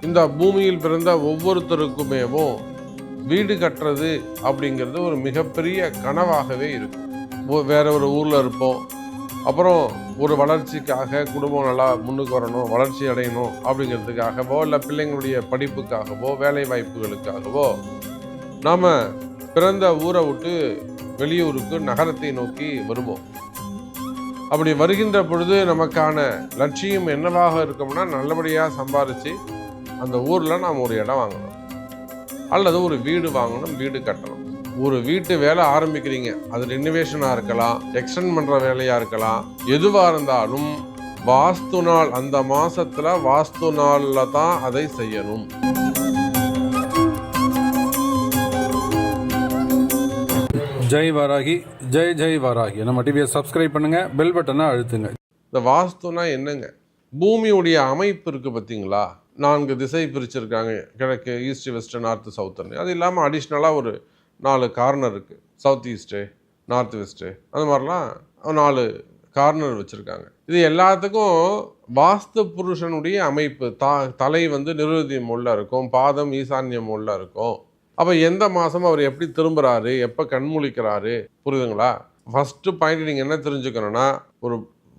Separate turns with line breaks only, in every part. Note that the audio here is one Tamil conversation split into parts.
இந்த பூமியில் பிறந்த ஒவ்வொருத்தருக்குமேவும் வீடு கட்டுறது அப்படிங்கிறது ஒரு மிகப்பெரிய கனவாகவே இருக்கும் வேற ஒரு ஊரில் இருப்போம். அப்புறம் ஒரு வளர்ச்சிக்காக குடும்பம் நல்லா முன்னுக்கு வரணும் வளர்ச்சி அடையணும் அப்படிங்கிறதுக்காகவோ இல்லை பிள்ளைங்களுடைய படிப்புக்காகவோ வேலை வாய்ப்புகளுக்காகவோ நாம் பிறந்த ஊரை விட்டு வெளியூருக்கு நகரத்தை நோக்கி வருவோம். அப்படி வருகின்ற பொழுது நமக்கான லட்சியம் என்னவாக இருக்கும்னா நல்லபடியாக சம்பாரித்து அந்த ஊரில் நாம் ஒரு இடம் வாங்கணும். அல்லது ஒரு வீடு வாங்கணும் வீடு கட்டணும். ஒரு வீட்டு வேலை ஆரம்பிக்கிறீங்க. அது ரெனிவேஷனாக இருக்கலாம் எக்ஸ்டெண்ட் பண்ணுற வேலையாக இருக்கலாம். எதுவாக இருந்தாலும் வாஸ்து நாள் அந்த மாசத்துல வாஸ்து நாளில் தான் அதை செய்யணும்.
ஜெய் வாராகி ஜெய் ஜெய் வாராகி. நம்ம டிவியை சப்ஸ்கிரைப் பண்ணுங்க பெல் பட்டனை அழுத்துங்க.
இந்த வாஸ்துனா என்னங்க? பூமியுடைய அமைப்பு இருக்கு பார்த்தீங்களா நான்கு திசை பிரிச்சிருக்காங்க. கிழக்கு ஈஸ்ட் வெஸ்ட் நார்த்து சவுத்துன்னு அது இல்லாமல் அடிஷ்னலாக ஒரு நாலு கார்னர் இருக்குது சவுத் ஈஸ்ட்டு நார்த் வெஸ்ட்டு அந்த மாதிரிலாம் நாலு கார்னர் வச்சுருக்காங்க. இது எல்லாத்துக்கும் வாஸ்து புருஷனுடைய அமைப்பு. தா தலை வந்து நிருதி முள்ள இருக்கும். பாதம் ஈசான்யம் மூலில் இருக்கும். அப்போ எந்த மாதம் அவர் எப்படி திரும்புகிறாரு எப்போ கண்முழிக்கிறாரு புரியுதுங்களா? ஃபஸ்ட்டு பாயிண்ட் நீங்கள் என்ன தெரிஞ்சுக்கணும்னா ஒரு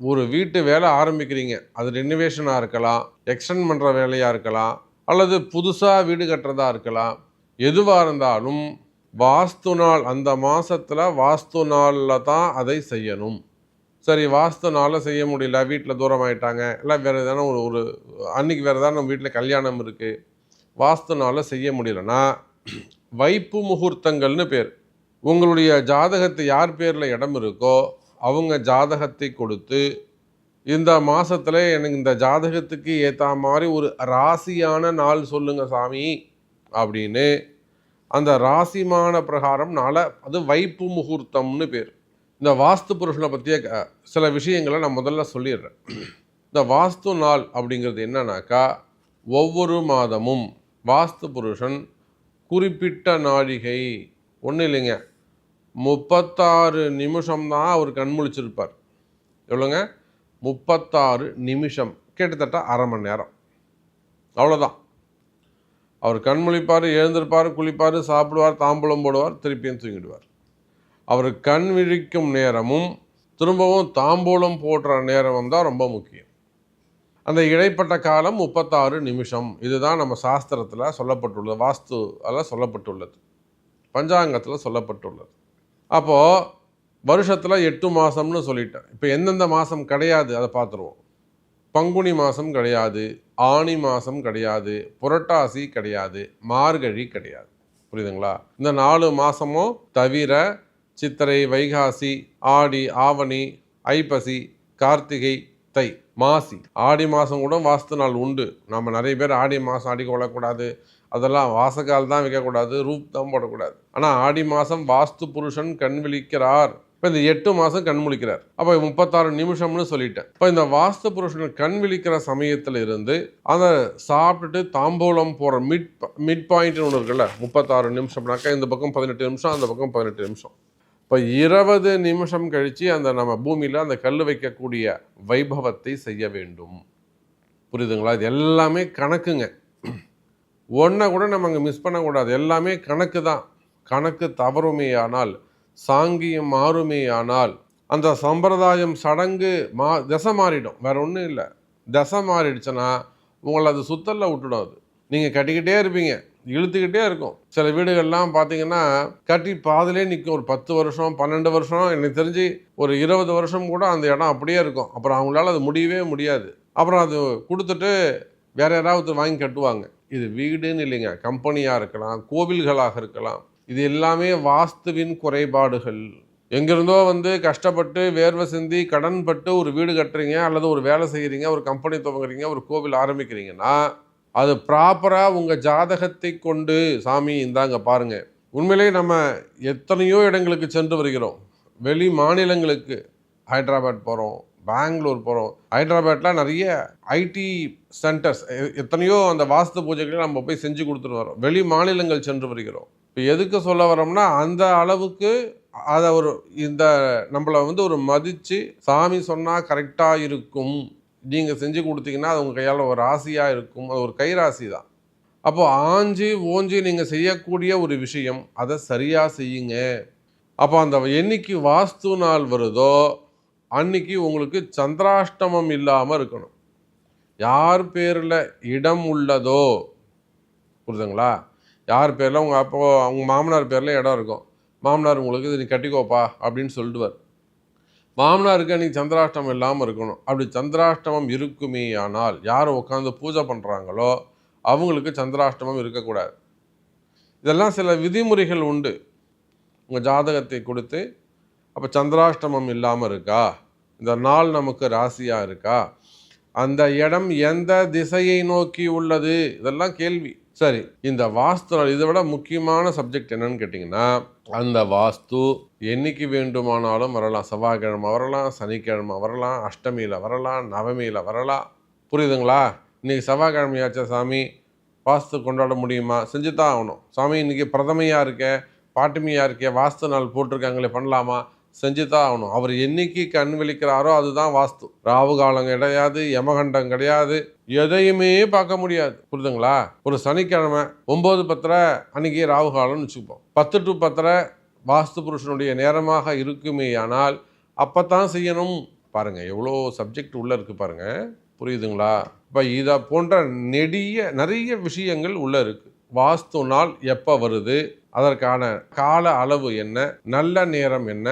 ஒரு வீட்டு வேலை ஆரம்பிக்கிறீங்க. அது ரெனிவேஷனாக இருக்கலாம் எக்ஸ்டெண்ட் பண்ணுற வேலையாக இருக்கலாம் அல்லது புதுசாக வீடு கட்டுறதா இருக்கலாம். எதுவாக இருந்தாலும் வாஸ்து நாள் அந்த மாதத்தில் வாஸ்து நாளில் தான் அதை செய்யணும். சரி வாஸ்து நாளில் செய்ய முடியல வீட்டில் தூரம் ஆகிட்டாங்க இல்லை வேறு எதனா ஒரு ஒரு அன்னைக்கு வேறு ஏதாவது நம்ம வீட்டில் கல்யாணம் இருக்குது வாஸ்து நாளில் செய்ய முடியலன்னா வைப்பு முகூர்த்தங்கள்னு பேர். உங்களுடைய ஜாதகத்தை யார் பேரில் இடம் இருக்கோ அவங்க ஜாதகத்தை கொடுத்து இந்த மாதத்தில் எனக்கு இந்த ஜாதகத்துக்கு ஏற்ற மாதிரி ஒரு ராசியான நாள் சொல்லுங்கள் சாமி அப்படின்னு. அந்த ராசிமான பிரகாரம் நால அது வைப்பு முகூர்த்தம்னு பேர். இந்த வாஸ்து புருஷனை பற்றிய க- சில விஷயங்களை நான் முதல்ல சொல்லிடுறேன். இந்த வாஸ்து நாள் அப்படிங்கிறது என்னன்னாக்கா ஒவ்வொரு மாதமும் வாஸ்து புருஷன் குறிப்பிட்ட நாழிகை ஒன்றும் இல்லைங்க முப்பத்தாறு நிமிஷம்தான் அவர் கண்முழிச்சிருப்பார் எவ்வளோங்க? முப்பத்தாறு நிமிஷம். கிட்டத்தட்ட அரை மணி நேரம். அவ்வளோதான். அவர் கண் முழிப்பார் எழுந்திருப்பார் குளிப்பார் சாப்பிடுவார் தாம்பூலம் போடுவார் திருப்பியும் தூங்கிடுவார். அவர் கண் விழிக்கும் நேரமும் திரும்பவும் தாம்பூலம் போடுற நேரமும் தான் ரொம்ப முக்கியம். அந்த இடைப்பட்ட காலம் முப்பத்தாறு நிமிஷம். இதுதான் நம்ம சாஸ்திரத்தில் சொல்லப்பட்டுள்ளது வாஸ்து அதில் சொல்லப்பட்டுள்ளது. பஞ்சாங்கத்தில் சொல்லப்பட்டுள்ளது. அப்போது வருஷத்தில் எட்டு மாதம்னு சொல்லிட்டேன். இப்போ எந்தெந்த மாதம் கிடையாது அதை பார்த்துருவோம். பங்குனி மாதம் கிடையாது ஆனி மாதம் கிடையாது புரட்டாசி கிடையாது மார்கழி கிடையாது. புரியுதுங்களா? இந்த நாலு மாதமும் தவிர சித்திரை வைகாசி ஆடி ஆவணி ஐப்பசி கார்த்திகை தை மாசி. ஆடி மாதம் கூட வாஸ்து நாள் உண்டு. நம்ம நிறைய பேர் ஆடி மாதம் அடிக்க கொள்ளக்கூடாது அதெல்லாம் வாசக்கால் தான் வைக்கக்கூடாது ரூப் தான் போடக்கூடாது. ஆனால் ஆடி மாதம் வாஸ்து புருஷன் கண் விழிக்கிறார். இப்போ இந்த எட்டு மாதம் கண் முழிக்கிறார். அப்போ முப்பத்தாறு நிமிஷம்னு சொல்லிட்டேன். இப்போ இந்த வாஸ்து புருஷன் கண் விழிக்கிற சமயத்தில் இருந்து அதை சாப்பிட்டுட்டு தாம்பூலம் போகிற மிட் மிட் பாயிண்ட்னு ஒன்று இருக்குல்ல முப்பத்தாறு நிமிஷம்னாக்கா இந்த பக்கம் பதினெட்டு நிமிஷம் அந்த பக்கம் பதினெட்டு நிமிஷம். இப்போ இருபது நிமிஷம் கழித்து அந்த நம்ம பூமியில் அந்த கல் வைக்கக்கூடிய வைபவத்தை செய்ய வேண்டும். புரியுதுங்களா? இது எல்லாமே கணக்குங்க. ஒன்றை கூட நம்ம அங்கே மிஸ் பண்ணக்கூடாது. எல்லாமே கணக்கு தான். கணக்கு தவறுமையானால் சாங்கியம் மாறுமையானால் அந்த சம்பிரதாயம் சடங்கு மா திசை மாறிடும். வேற ஒன்றும் இல்லை. திசை மாறிடுச்சுன்னா உங்களை அது சுத்தல்ல விட்டுடும் அது நீங்கள் கட்டிக்கிட்டே இருப்பீங்க. இழுத்துக்கிட்டே இருக்கும். சில வீடுகள்லாம் பார்த்தீங்கன்னா கட்டி பாதிலே நிற்கும் ஒரு பத்து வருஷம் பன்னெண்டு வருஷம் எனக்கு தெரிஞ்சு ஒரு இருபது வருஷம் கூட அந்த இடம் அப்படியே இருக்கும். அப்புறம் அவங்களால அது முடியவே முடியாது. அப்புறம் அது கொடுத்துட்டு வேற யாராவது வாங்கி கட்டுவாங்க. இது வீடுன்னு இல்லைங்க. கம்பெனியாக இருக்கலாம் கோவில்களாக இருக்கலாம். இது எல்லாமே வாஸ்துவின் குறைபாடுகள். எங்கிருந்தோ வந்து கஷ்டப்பட்டு வேர்வை சிந்தி கடன் பட்டு ஒரு வீடு கட்டுறீங்க அல்லது ஒரு வேலை செய்கிறீங்க ஒரு கம்பெனி துவங்குறீங்க ஒரு கோவில் ஆரம்பிக்கிறீங்கன்னா அது ப்ராப்பராக உங்கள் ஜாதகத்தை கொண்டு சாமி இந்தாங்க பாருங்கள் உண்மையிலேயே நம்ம எத்தனையோ இடங்களுக்கு சென்று வருகிறோம். வெளி மாநிலங்களுக்கு ஹைதராபாத் போகிறோம் பெங்களூர் போகிறோம் ஹைதராபாத்தில் நிறைய ஐடி சென்டர்ஸ் எத்தனையோ அந்த வாஸ்து பூஜைகளை நம்ம போய் செஞ்சு கொடுத்துட்டு வரோம் வெளி மாநிலங்கள் சென்று வருகிறோம். இப்போ எதுக்கு சொல்ல வரோம்னா அந்த அளவுக்கு அதை ஒரு இந்த நம்மளை வந்து ஒரு மதித்து சாமி சொன்னால் கரெக்டாக இருக்கும். நீங்கள் செஞ்சு கொடுத்தீங்கன்னா அது உங்கள் கையால் ஒரு ராசியாக இருக்கும். அது ஒரு கைராசி தான். அப்போது ஆஞ்சி ஓஞ்சி நீங்கள் செய்யக்கூடிய ஒரு விஷயம் அதை சரியாக செய்யுங்க. அப்போ அந்த என்னைக்கு வாஸ்து நாள் வருதோ அன்னைக்கு உங்களுக்கு சந்திராஷ்டமம் இல்லாமல் இருக்கணும். யார் பேரில் இடம் உள்ளதோ புரிதுங்களா யார் பேரில்? உங்கள் அப்போ அவங்க மாமனார் பேரில் இடம் இருக்கும். மாமனார் உங்களுக்கு இது நீ கட்டிக்கோப்பா அப்படின்னு சொல்லிடுவார் மாமனாருக்கு அன்றைக்கி சந்திராஷ்டமம் இல்லாமல் இருக்கணும். அப்படி சந்திராஷ்டமம் இருக்குமே ஆனால் யார் உட்காந்து பூஜை பண்ணுறாங்களோ அவங்களுக்கு சந்திராஷ்டமம் இருக்கக்கூடாது. இதெல்லாம் சில விதிமுறைகள் உண்டு. உங்கள் ஜாதகத்தை கொடுத்து அப்போ சந்திராஷ்டமம் இல்லாமல் இருக்கா? இந்த நாள் நமக்கு ராசியாக இருக்கா? அந்த இடம் எந்த திசையை நோக்கி உள்ளது? இதெல்லாம் கேள்வி. சரி இந்த வாஸ்து நாள் இதை விட முக்கியமான சப்ஜெக்ட் என்னன்னு கேட்டிங்கன்னா அந்த வாஸ்து என்னைக்கு வேண்டுமானாலும் வரலாம். செவ்வாய்க்கிழமை வரலாம் சனிக்கிழமை வரலாம் அஷ்டமியில் வரலாம் நவமியில் வரலாம். புரியுதுங்களா? இன்னைக்கு செவ்வாய்க்கிழமையாச்சா சாமி. வாஸ்து கொண்டாட முடியுமா? செஞ்சு தான் ஆகணும். சாமி இன்றைக்கி பிரதமையாக இருக்கே பாட்டுமையாக இருக்கே வாஸ்து நாள் போட்டிருக்காங்களே பண்ணலாமா? செஞ்சு தான் ஆகணும். அவர் என்னைக்கு கண் விழிக்கிறாரோ அதுதான் வாஸ்து. ராவு காலம் கிடையாது யமகண்டம் கிடையாது எதையுமே பார்க்க முடியாது. புரிதுங்களா? ஒரு சனிக்கிழமை ஒம்பது பத்தரை அன்னைக்கு ராவு காலம்னு வச்சுப்போம் பத்து டு பத்தரை வாஸ்து புருஷனுடைய நேரமாக இருக்குமேயானால் அப்போ தான் செய்யணும். பாருங்க எவ்வளோ சப்ஜெக்ட் உள்ளே இருக்கு பாருங்க. புரியுதுங்களா? இப்போ இதை போன்ற நெடிய நிறைய விஷயங்கள் உள்ளே இருக்கு. வாஸ்து நாள் எப்போ வருது? அதற்கான கால அளவு என்ன? நல்ல நேரம் என்ன?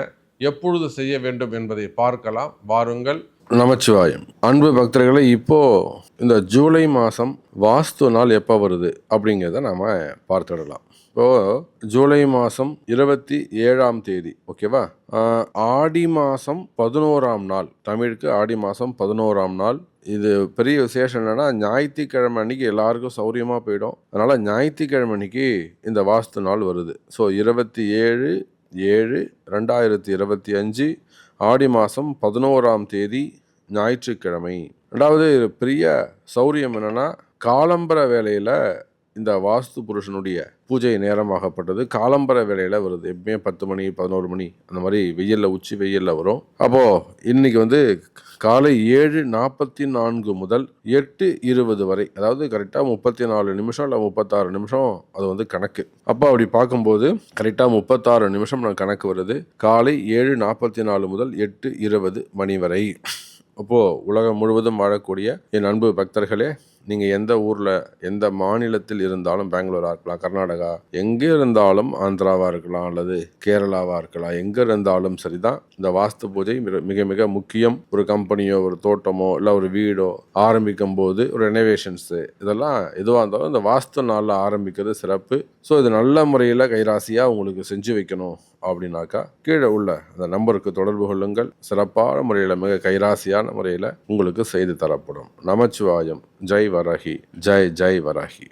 எப்பொழுது செய்ய வேண்டும் என்பதை பார்க்கலாம். வாருங்கள். நமச்சிவாயம். அன்பு பக்தர்களை இப்போ இந்த ஜூலை மாதம் வாஸ்து நாள் எப்போ வருது அப்படிங்கிறத நாம் பார்த்துடலாம். இப்போ ஜூலை மாதம் இருபத்தி ஏழாம் தேதி ஓகேவா? ஆடி மாதம் பதினோராம் நாள். தமிழுக்கு ஆடி மாதம் பதினோராம் நாள். இது பெரிய விசேஷம் என்னென்னா ஞாயிற்றுக்கிழமை அன்னைக்கு எல்லாருக்கும் சௌரியமாக போயிடும். அதனால் ஞாயிற்றுக்கிழமை அன்னைக்கு இந்த வாஸ்து நாள் வருது. ஸோ இருபத்தி ஏழு ஏழு ரெண்டாயிரத்தி இருபத்தி அஞ்சு ஆடி மாதம் பதினோராம் தேதி ஞாயிற்றுக்கிழமை. ரெண்டாவது பெரிய சௌரியம் என்னன்னா காலம்பர வேலையில் இந்த வாஸ்து புருஷனுடைய பூஜை நேரமாகப்பட்டது. காலம்பர வேலையில் வருது எப்பயுமே பத்து மணி பதினோரு மணி அந்த மாதிரி வெயிலில் உச்சி வெயிலில் வரும். அப்போது இன்னைக்கு வந்து காலை ஏழு நாற்பத்தி நான்கு முதல் எட்டு இருபது வரை அதாவது கரெக்டாக முப்பத்தி நாலு நிமிஷம் இல்லை முப்பத்தாறு நிமிஷம் அது வந்து கணக்கு. அப்போ அப்படி பார்க்கும்போது கரெக்டாக முப்பத்தாறு நிமிஷம் நான் கணக்கு வருது. காலை ஏழு நாற்பத்தி நாலு முதல் எட்டு இருபது மணி வரை. அப்போது உலகம் முழுவதும் வாழக்கூடிய என் அன்பு பக்தர்களே நீங்கள் எந்த ஊரில் எந்த மாநிலத்தில் இருந்தாலும் பெங்களூராக இருக்கலாம் கர்நாடகா எங்கே இருந்தாலும் ஆந்திராவாக இருக்கலாம் அல்லது கேரளாவாக இருக்கலாம் எங்கே இருந்தாலும் சரிதான். இந்த வாஸ்து பூஜை மிக- மிக மிக முக்கியம். ஒரு கம்பெனியோ ஒரு தோட்டமோ இல்லை ஒரு வீடோ ஆரம்பிக்கும் போது ஒரு ரெனோவேஷன்ஸு இதெல்லாம் எதுவாக இருந்தாலும் இந்த வாஸ்து நாளில் ஆரம்பிக்கிறது சிறப்பு. ஸோ இது நல்ல முறையில் கைராசியாக உங்களுக்கு செஞ்சு வைக்கணும் அப்படின்னாக்கா கீழே உள்ள அந்த நம்பருக்கு தொடர்பு கொள்ளுங்கள். சிறப்பான முறையில் மிக கைராசியான முறையில் உங்களுக்கு செய்து தரப்படும். நமச்சிவாயம். ஜெய் வராகி. ஜெய் ஜெய் வராகி.